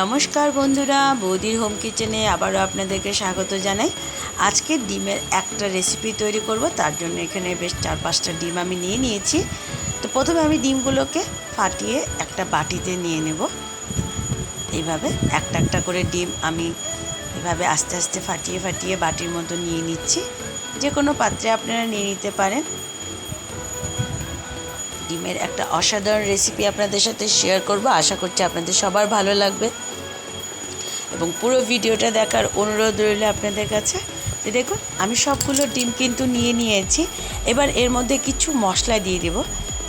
নমস্কার বন্ধুরা, বৌদির হোম কিচেনে আবারও আপনাদেরকে স্বাগত জানাই। আজকে ডিমের একটা রেসিপি তৈরি করব, তার জন্য এখানে বেশ চার পাঁচটা ডিম আমি নিয়ে নিয়েছি। তো প্রথমে আমি ডিমগুলোকে ফাটিয়ে একটা বাটিতে নিয়ে নেব। এইভাবে একটা একটা করে ডিম আমি এভাবে আস্তে আস্তে ফাটিয়ে ফাটিয়ে বাটির মতো নিয়ে নিচ্ছি। যে কোনো পাত্রে আপনারা নিয়ে নিতে পারেন। ডিমের একটা অসাধারণ রেসিপি আপনাদের সাথে শেয়ার করব। আশা করছি আপনাদের সবার ভালো লাগবে। এবং পুরো ভিডিওটা দেখার অনুরোধ রইল আপনাদের কাছে। দেখুন, আমি সবগুলো ডিম কিন্তু নিয়ে নিয়েছি। এবার এর মধ্যে কিছু মশলা দিয়ে দেব।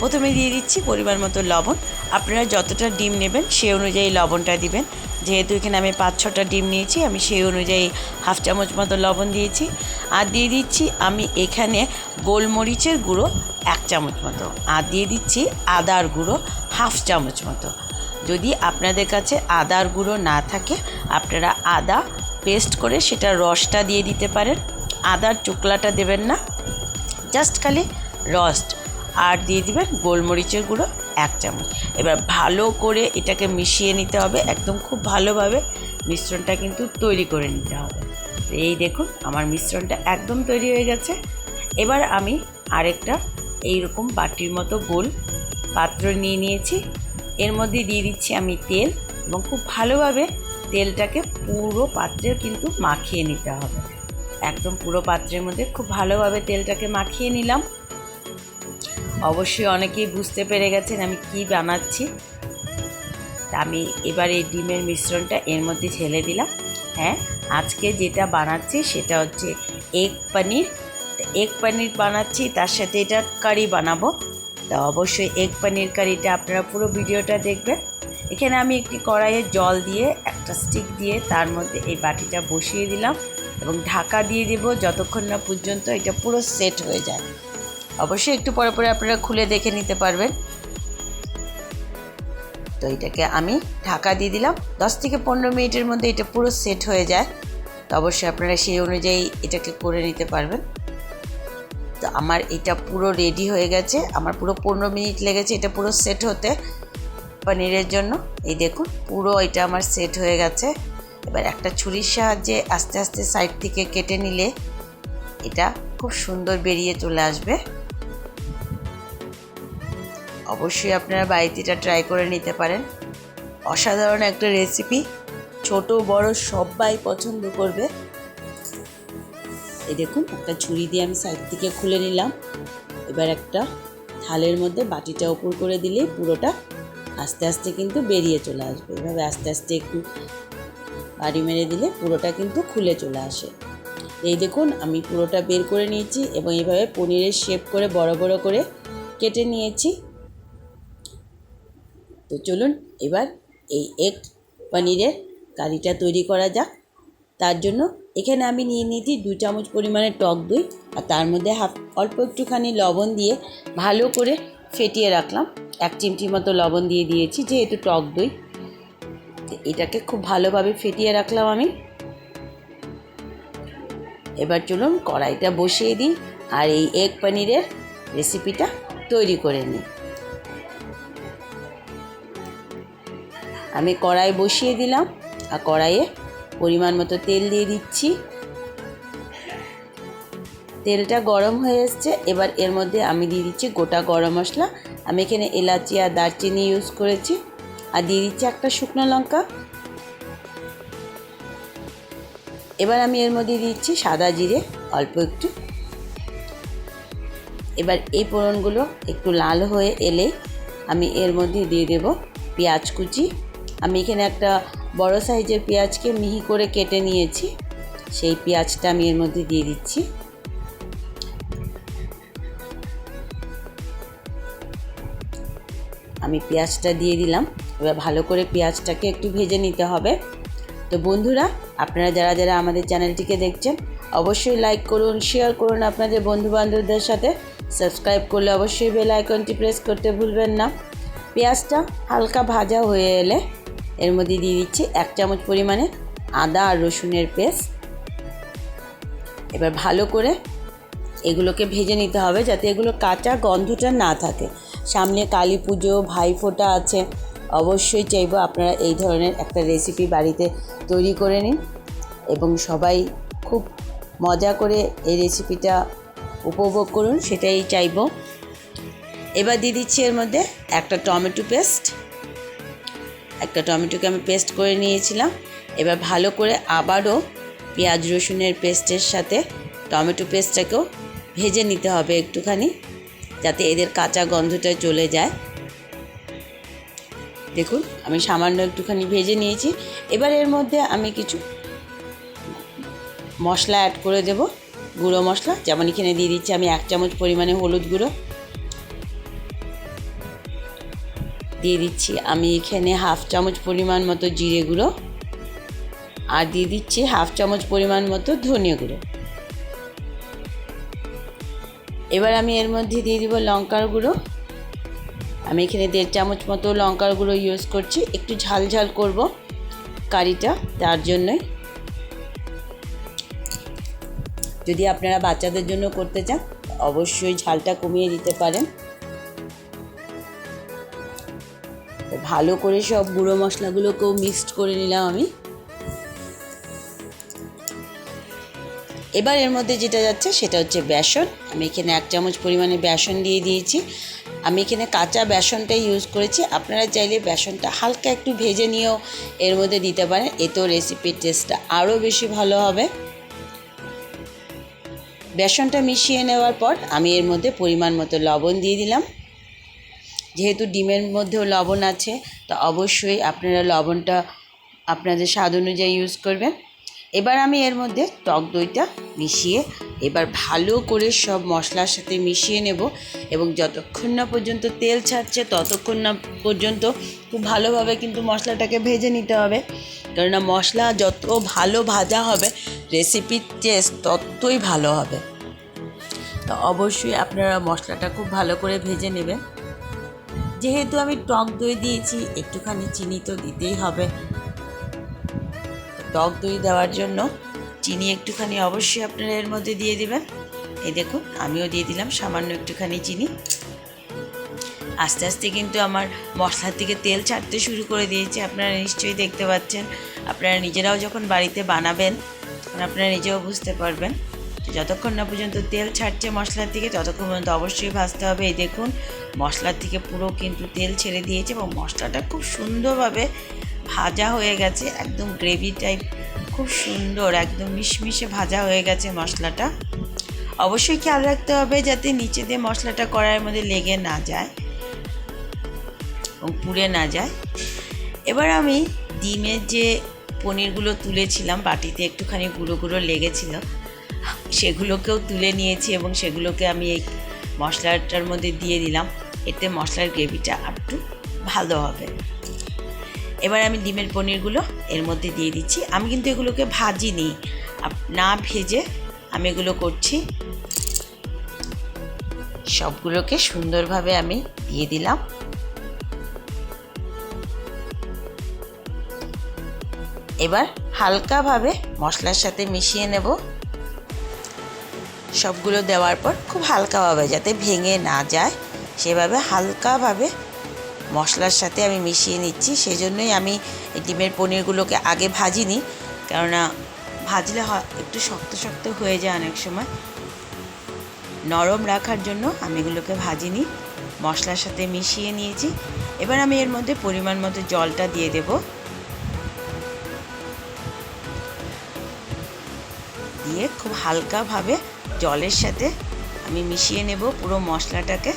প্রথমে দিয়ে দিচ্ছি পরিমাণ মতো লবণ। আপনারা যতটা ডিম নেবেন সেই অনুযায়ী লবণটা দিবেন। যেহেতু এখানে আমি পাঁচ ছটা ডিম নিয়েছি, আমি সেই অনুযায়ী হাফ চামচ মতো লবণ দিয়েছি। আর দিয়ে দিচ্ছি আমি এখানে গোলমরিচের গুঁড়ো এক চামচ মতো। আর দিয়ে দিচ্ছি আদার গুঁড়ো হাফ চামচ মতো। যদি আপনাদের কাছে আদার গুঁড়ো না থাকে, আপনারা আদা পেস্ট করে সেটা রসটা দিয়ে দিতে পারেন। আদার চোকলাটা দেবেন না, জাস্ট খালি রস্ট। আর দিয়ে দিবেন গোলমরিচের গুঁড়ো, এক চামচ। এবার ভালো করে এটাকে মিশিয়ে নিতে হবে, একদম খুব ভালোভাবে। মিশ্রণটা কিন্তু তৈরি করে নিতে হবে। এই দেখুন, আমার মিশ্রণটা একদম তৈরি হয়ে গেছে। এবার আমি আরেকটা এইরকম বাটির মতো গোল পাত্র নিয়ে নিয়েছি। এর মধ্যে দিয়ে দিচ্ছি আমি তেল এবং খুব ভালোভাবে তেলটাকে পুরো পাত্রে কিন্তু মাখিয়ে নিতে হবে। একদম পুরো পাত্রের মধ্যে খুব ভালোভাবে তেলটাকে মাখিয়ে নিলাম। অবশ্যই অনেকেই বুঝতে পেরে গেছেন আমি কি বানাচ্ছি। আমি এবার এই ডিমের মিশ্রণটা এর মধ্যে ঢেলে দিলাম। হ্যাঁ আজকে যেটা বানাচ্ছি সেটা হচ্ছে এগ পনির। এগ পনির বানাচ্ছি, তার সাথে এটা কারি বানাবো। তা অবশ্যই এগ পনির কারিটা আপনারা পুরো ভিডিওটা দেখবেন। এখানে আমি একটি কড়াইয়ে জল দিয়ে, একটা স্টিক দিয়ে তার মধ্যে এই বাটিটা বসিয়ে দিলাম এবং ঢাকা দিয়ে দেব যতক্ষণ না পর্যন্ত এটা পুরো সেট হয়ে যায়। অবশ্যই একটু পরে পরে আপনারা খুলে দেখে নিতে পারবেন। তো এটাকে আমি ঢাকা দিয়ে দিলাম। দশ থেকে পনেরো মিনিটের মধ্যে এটা পুরো সেট হয়ে যায়। তো অবশ্যই আপনারা সেই অনুযায়ী এটাকে করে নিতে পারবেন। তো আমার এটা পুরো রেডি হয়ে গেছে। আমার পুরো পনেরো মিনিট লেগেছে এটা পুরো সেট হতে পনিরের জন্য। এই দেখুন, পুরো এটা আমার সেট হয়ে গেছে। এবার একটা ছুরির সাহায্যে আস্তে আস্তে সাইড থেকে কেটে নিলে এটা খুব সুন্দর বেরিয়ে চলে আসবে। অবশ্যই আপনারা বাড়িতে এটা ট্রাই করে নিতে পারেন। অসাধারণ একটা রেসিপি ছোট, বড় সবাই পছন্দ করবে। এই দেখুন, একটা ছুরি দিয়ে আমি সাইড থেকে খুলে নিলাম। এবার একটা থালের মধ্যে বাটিটা উপর করে দিলে পুরোটা আস্তে আস্তে কিন্তু বেরিয়ে চলে আসবে। এভাবে আস্তে আস্তে একটু বাড়ি মেরে দিলে পুরোটা কিন্তু খুলে চলে আসে। এই দেখুন, আমি পুরোটা বের করে নিয়েছি এবং এইভাবে পনিরের শেপ করে বড় বড় করে কেটে নিয়েছি। তো চলুন, এবার এই এগ পনিরের কারিটা তৈরি করা যাক। তার জন্য এখানে আমি নিয়ে নিয়েছি দু চামচ পরিমাণে টক দই আর তার মধ্যে হাফ, অল্প একটুখানি লবণ দিয়ে ভালো করে ফেটিয়ে রাখলাম। এক চিমটি মতো লবণ দিয়ে দিয়েছি, যেহেতু টক দই। এটাকে খুব ভালোভাবে ফেটিয়ে রাখলাম আমি। এবার চলুন কড়াইটা বসিয়ে দিই আর এই এগ পনিরের রেসিপিটা তৈরি করে নিই। আমি কড়াই বসিয়ে দিলাম আর কড়াইয়ে পরিমাণ মতো তেল দিয়ে দিচ্ছি। তেলটা গরম হয়ে এসছে। এবার এর মধ্যে আমি দিয়ে দিচ্ছি গোটা গরম মশলা। আমি এখানে এলাচি আর দারচিনি ইউজ করেছি। আর দিয়ে দিচ্ছি একটা শুকনো লঙ্কা। এবার আমি এর মধ্যে দিচ্ছি সাদা জিরে, অল্প একটু। এবার এই ফোড়নগুলো একটু লাল হয়ে এলে আমি এর মধ্যে দিয়ে দেব পেঁয়াজ কুচি। আমি এখানে একটা বড় সাইজের পেঁয়াজকে মিহি করে কেটে নিয়েছি। সেই পেঁয়াজটা আমি এর মধ্যে দিয়ে দিচ্ছি। আমি পেঁয়াজটা দিয়ে দিলাম। এবার ভালো করে পেঁয়াজটাকে একটু ভেজে নিতে হবে। তো বন্ধুরা, আপনারা যারা যারা আমাদের চ্যানেলটিকে দেখছেন, অবশ্যই লাইক করুন, শেয়ার করুন আপনাদের বন্ধুবান্ধবদের সাথে। সাবস্ক্রাইব করলে অবশ্যই বেল আইকনটি প্রেস করতে ভুলবেন না। পেঁয়াজটা হালকা ভাজা হয়ে এলে এর মধ্যে দিয়ে দিচ্ছি এক চামচ পরিমাণে আদা আর রসুনের পেস্ট। এবার ভালো করে এগুলোকে ভেজে নিতে হবে যাতে এগুলো কাঁচা গন্ধটা না থাকে। সামনে কালী পুজো ভাইফোঁটা আছে, অবশ্যই চাইব আপনারা এই ধরনের একটা রেসিপি বাড়িতে তৈরি করে নিন এবং সবাই খুব মজা করে এই রেসিপিটা উপভোগ করুন, সেটাই চাইব। এবার দিয়ে দিচ্ছি এর মধ্যে একটা টমেটো পেস্ট। একটা টমেটোকে আমি পেস্ট করে নিয়েছিলাম। এবার ভালো করে আবারও পেঁয়াজ রসুনের পেস্টের সাথে টমেটো পেস্টটাকেও ভেজে নিতে হবে একটুখানি, যাতে এদের কাঁচা গন্ধটা চলে যায়। দেখুন, আমি সামান্য একটুখানি ভেজে নিয়েছি। এবার এর মধ্যে আমি কিছু মশলা অ্যাড করে দেব, গুঁড়ো মশলা। যেমন এখানে দিয়ে দিচ্ছি আমি এক চামচ পরিমাণে হলুদ গুঁড়ো। দিয়ে দিচ্ছি। আমি এখানে হাফ চামচ পরিমাণ মতো জিরে গুঁড়ো আর দিয়ে দিচ্ছি হাফ চামচ পরিমাণ মতো ধনিয়া গুঁড়ো। এবার আমি এর মধ্যে দিয়ে দিব লঙ্কার গুঁড়ো। আমি এখানে দেড় চামচ মতো লঙ্কার গুঁড়ো ইউজ করছি। একটু ঝাল ঝাল করব কারিটা, তার জন্যই যদি আপনারা বাচ্চাদের জন্য করতে চান, অবশ্যই ঝালটা কমিয়ে দিতে পারেন। ভালো করে সব গুঁড়ো মশলাগুলোকেও মিক্সড করে নিলাম আমি। এবার এর মধ্যে যেটা যাচ্ছে সেটা হচ্ছে বেসন। আমি এখানে এক চামচ পরিমাণে বেসন দিয়ে দিয়েছি। আমি এখানে কাঁচা বেসনটাই ইউজ করেছি। আপনারা চাইলে বেসনটা হালকা একটু ভেজে নিয়েও এর মধ্যে দিতে পারেন। এতেও রেসিপির টেস্টটা আরও বেশি ভালো হবে। বেসনটা মিশিয়ে নেওয়ার পর আমি এর মধ্যে পরিমাণ মতো লবণ দিয়ে দিলাম। যেহেতু ডিমের মধ্যেও লবণ আছে, তো অবশ্যই আপনারা লবণটা আপনাদের স্বাদ অনুযায়ী ইউজ করবেন। এবার আমি এর মধ্যে টক দইটা মিশিয়ে এবার ভালো করে সব মশলার সাথে মিশিয়ে নেব এবং যতক্ষণ না পর্যন্ত তেল ছাড়ছে ততক্ষণ না পর্যন্ত খুব ভালোভাবে কিন্তু মশলাটাকে ভেজে নিতে হবে। কেননা মশলা যত ভালো ভাজা হবে রেসিপির টেস্ট ততই ভালো হবে। তো অবশ্যই আপনারা মশলাটা খুব ভালো করে ভেজে নেবেন। যেহেতু আমি টক দই দিয়েছি, একটুখানি চিনি তো দিতেই হবে। টক দই দেওয়ার জন্য চিনি একটুখানি অবশ্যই আপনারা এর মধ্যে দিয়ে দেবেন। এই দেখুন, আমিও দিয়ে দিলাম সামান্য একটুখানি চিনি। আস্তে আস্তে কিন্তু আমার মশলার থেকে তেল ছাড়তে শুরু করে দিয়েছে, আপনারা নিশ্চয়ই দেখতে পাচ্ছেন। আপনারা নিজেরাও যখন বাড়িতে বানাবেন, তখন আপনারা নিজেও বুঝতে পারবেন। যতক্ষণ না পর্যন্ত তেল ছাড়ছে মশলার থেকে ততক্ষণ পর্যন্ত অবশ্যই ভাজতে হবে। এই দেখুন, মশলার থেকে পুরো কিন্তু তেল ছেড়ে দিয়েছে এবং মশলাটা খুব সুন্দরভাবে ভাজা হয়ে গেছে, একদম গ্রেভি টাইপ খুব সুন্দর, একদম মিশমিশে ভাজা হয়ে গেছে মশলাটা। অবশ্যই খেয়াল রাখতে হবে যাতে নিচে দিয়ে মশলাটা কড়াইয়ের মধ্যে লেগে না যায় এবং পুড়ে না যায়। এবার আমি ডিমের যে পনিরগুলো তুলেছিলাম, বাটিতে একটুখানি গুঁড়ো গুঁড়ো লেগেছিল সেগুলোকেও তুলে নিয়েছি এবং সেগুলোকে আমি এই মশলাটার মধ্যে দিয়ে দিলাম। এতে মশলার গ্রেভিটা একটু ভালো হবে। এবার আমি ডিমের পনিরগুলো এর মধ্যে দিয়ে দিচ্ছি। আমি কিন্তু এগুলোকে ভাজিনি। না ভেজে আমি এগুলো করছি। সবগুলোকে সুন্দরভাবে আমি দিয়ে দিলাম। এবার হালকাভাবে মশলার সাথে মিশিয়ে নেব। সবগুলো দেওয়ার পর খুব হালকাভাবে যাতে ভেঙে না যায়। সেভাবে হালকাভাবে মশলার সাথে আমি মিশিয়ে নিচ্ছি। সেই জন্যই আমি ডিমের পনিরগুলোকে আগে ভাজিনি। কেননা ভাজলে একটু শক্ত শক্ত হয়ে যায় অনেক সময়। নরম রাখার জন্য আমি এগুলোকে ভাজিনি। মশলার সাথে মিশিয়ে নিয়েছি। এবার আমি এর মধ্যে পরিমাণ মতো জলটা দিয়ে দেব। দিয়ে খুব হালকাভাবে জলের সাথে আমি মিশিয়ে নেব পুরো মশলাটাকে।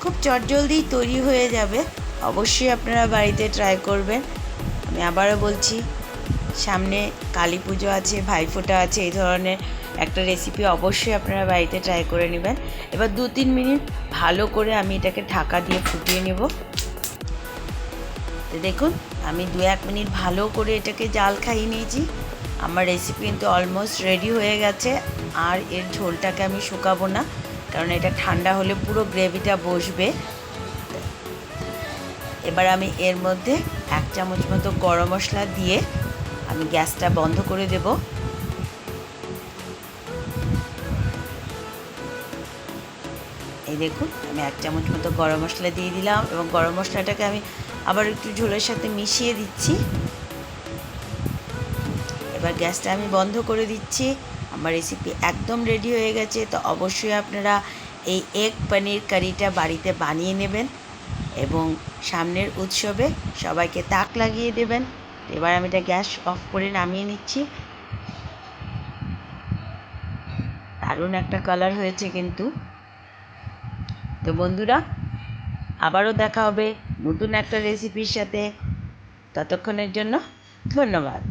খুব চটজলদি তৈরি হয়ে যাবে। অবশ্যই আপনারা বাড়িতে ট্রাই করবেন। আমি আবারও বলছি, সামনে কালী পুজো আছে, ভাইফোঁটা আছে, এই ধরনের একটা রেসিপি অবশ্যই আপনারা বাড়িতে ট্রাই করে নেবেন। এবার দু তিন মিনিট ভালো করে আমি এটাকে ঢাকা দিয়ে ফুটিয়ে নেব। দেখুন, আমি দু এক মিনিট ভালো করে এটাকে জাল খাইয়ে নিয়েছি। আমার রেসিপি কিন্তু অলমোস্ট রেডি হয়ে গেছে, আর এর ঝোলটাকে আমি শুকাবো না, কারণ এটা ঠান্ডা হলে পুরো গ্রেভিটা বসবে। এবার আমি এর মধ্যে এক চামচ মতো গরম মশলা দিয়ে আমি গ্যাসটা বন্ধ করে দেব। এই দেখুন, আমি এক চামচ মতো গরম মশলা দিয়ে দিলাম, এবং গরম মশলাটাকে আমি আবার একটু ঝোলের সাথে মিশিয়ে দিচ্ছি। এবার গ্যাসটা আমি বন্ধ করে দিচ্ছি। আমার রেসিপি একদম রেডি হয়ে গেছে। তো অবশ্যই আপনারা এই এগ পনির কারিটা বাড়িতে বানিয়ে নেবেন এবং সামনের উৎসবে সবাইকে তাক লাগিয়ে দেবেন। এবার আমি এটা গ্যাস অফ করে নামিয়ে নিচ্ছি। দারুণ একটা কালার হয়েছে কিন্তু। তো বন্ধুরা, আবারও দেখা হবে নতুন একটা রেসিপির সাথে। ততক্ষণের জন্য ধন্যবাদ।